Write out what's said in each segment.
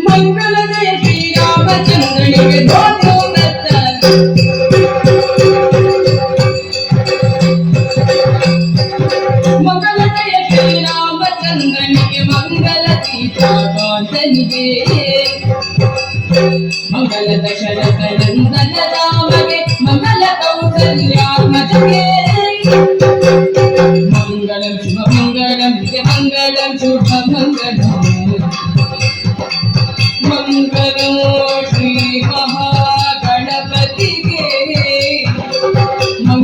మంగళ జయ శ్రీరామచంద్రునికి ధోత్రోదత్త మంగళ శ్రీరామచంద్రునికి మంగళ సీతాకాంతనికే మంగళ దశరథ నందన రామగే మంగళ కౌసల్యాత్మజగే మంగళం శుభమంగళం శుభమంగళం నిత్య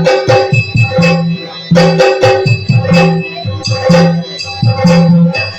దుర్గాంబికే మంగళం శ్రీ సదాశివగే మంగళం